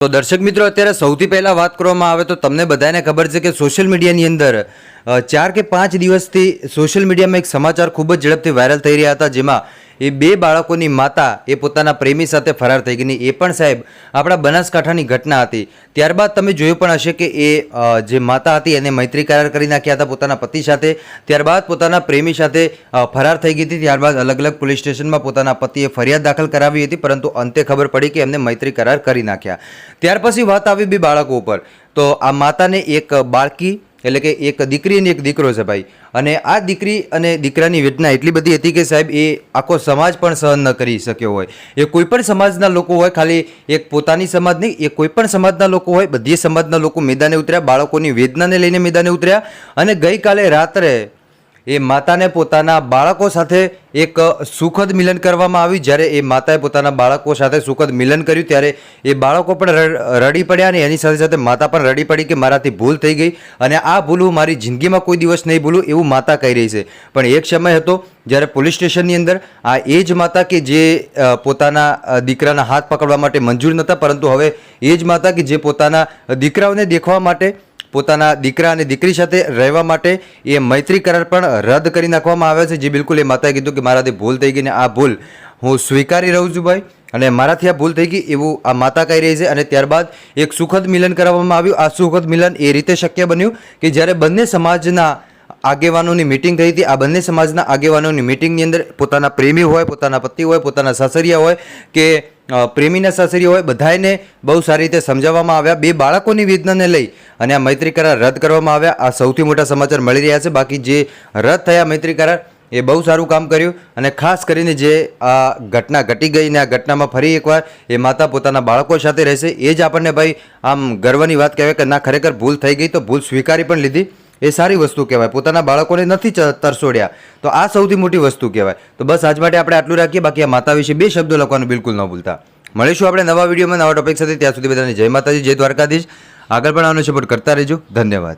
તો દર્શક મિત્રો, અત્યારે સૌથી પહેલાં વાત કરવામાં આવે તો તમને બધાને ખબર છે કે સોશિયલ મીડિયાની અંદર ચાર કે પાંચ દિવસથી સોશિયલ મીડિયામાં એક સમાચાર ખૂબ જ ઝડપથી વાયરલ થઈ રહ્યા હતા, જેમાં એ બે બાળકોની માતા એ પોતાના પ્રેમી સાથે ફરાર થઈ ગઈ. એ પણ સાહેબ, આપણા બનાસકાંઠાની ઘટના હતી. ત્યારબાદ તમે જોયું પણ હશે કે એ જે માતા હતી એને મૈત્રી કરાર કરી નાખ્યા હતા પોતાના પતિ સાથે. ત્યારબાદ પોતાના પ્રેમી સાથે ફરાર થઈ ગઈ હતી. ત્યારબાદ અલગ અલગ પોલીસ સ્ટેશનમાં પોતાના પતિએ ફરિયાદ દાખલ કરાવી હતી, પરંતુ અંતે ખબર પડી કે એમને મૈત્રી કરાર કરી નાખ્યા. ત્યાર પછી વાત આવી બે બાળકો ઉપર. તો આ માતાને એક બાળકી એટલે કે એક દીકરી અને એક દીકરો છે ભાઈ. અને આ દીકરી અને દીકરાની વેદના એટલી બધી હતી કે સાહેબ, એ આખો સમાજ પણ સહન ન કરી શક્યો હોય. એ કોઈ પણ સમાજના લોકો હોય, ખાલી એક પોતાની સમાજ નહીં, એ કોઈ પણ સમાજના લોકો હોય, બધી સમાજના લોકો મેદાને ઉતર્યા, બાળકોની વેદનાને લઈને મેદાને ઉતર્યા. અને ગઈકાલે રાત્રે એ માતાને પોતાના બાળકો સાથે એક સુખદ મિલન કરવામાં આવ્યું. જ્યારે એ માતાએ પોતાના બાળકો સાથે સુખદ મિલન કર્યું, ત્યારે એ બાળકો પણ રડી પડ્યા અને એની સાથે સાથે માતા પણ રડી પડી કે મારાથી ભૂલ થઈ ગઈ અને આ ભૂલ હું મારી જિંદગીમાં કોઈ દિવસ નહીં ભૂલું એવું માતા કહી રહી છે. પણ એક સમય હતો જ્યારે પોલીસ સ્ટેશનની અંદર આ એ જ માતા કે જે પોતાના દીકરાના હાથ પકડવા માટે મંજૂર નહોતા, પરંતુ હવે એ જ માતા કે જે પોતાના દીકરાઓને દેખવા માટે પોતાના દીકરા અને દીકરી સાથે રહેવા માટે એ મૈત્રી કરાર પણ રદ કરી નાખવામાં આવ્યો છે, જે બિલકુલ એ માતાએ કીધું કે મારાથી ભૂલ થઈ ગઈ ને આ ભૂલ હું સ્વીકારી રહું છું ભાઈ. અને મારાથી આ ભૂલ થઈ ગઈ એવું આ માતા કહી રહી છે અને ત્યારબાદ એક સુખદ મિલન કરાવવામાં આવ્યું. આ સુખદ મિલન એ રીતે શક્ય બન્યું કે જ્યારે બંને સમાજના આગેવાનોની મિટિંગ થઈ હતી, આ બંને સમાજના આગેવાનોની મિટિંગની અંદર પોતાના પ્રેમી હોય, પોતાના પતિ હોય, પોતાના સાસરિયા હોય કે પ્રેમીના સાસરી હોય બધાને બહુ સારી રીતે સમજાવવામાં આવ્યા. બે બાળકોની વેદનાને લઈ અને આ મૈત્રી કરાર રદ કરવામાં આવ્યા. આ સૌથી મોટા સમાચાર મળી રહ્યા છે. બાકી જે રદ થયા મૈત્રી કરાર, એ બહુ સારું કામ કર્યું. અને ખાસ કરીને જે આ ઘટના ઘટી ગઈ ને આ ઘટનામાં ફરી એકવાર એ માતા પોતાના બાળકો સાથે રહેશે. એ જ આપણને ભાઈ આમ ગર્વની વાત કહેવાય કે ના, ખરેખર ભૂલ થઈ ગઈ તો ભૂલ સ્વીકારી પણ લીધી. એ સારી વસ્તુ કહેવાય. પોતાના બાળકોને નથી તરસોડ્યા. તો આ સૌથી મોટી વસ્તુ કહેવાય. તો બસ આજ માટે આપણે આટલું રાખીએ. બાકી આ માતા વિશે બે શબ્દો લખવાનું બિલકુલ ન ભૂલતા. મળીશું આપણે નવા વિડીયોમાં નવા ટોપિક સાથે. ત્યાં સુધી બધાને જય માતાજી, જય દ્વારકાધીશ. આગળ પણ આનો સપોર્ટ કરતા રહેજો. ધન્યવાદ.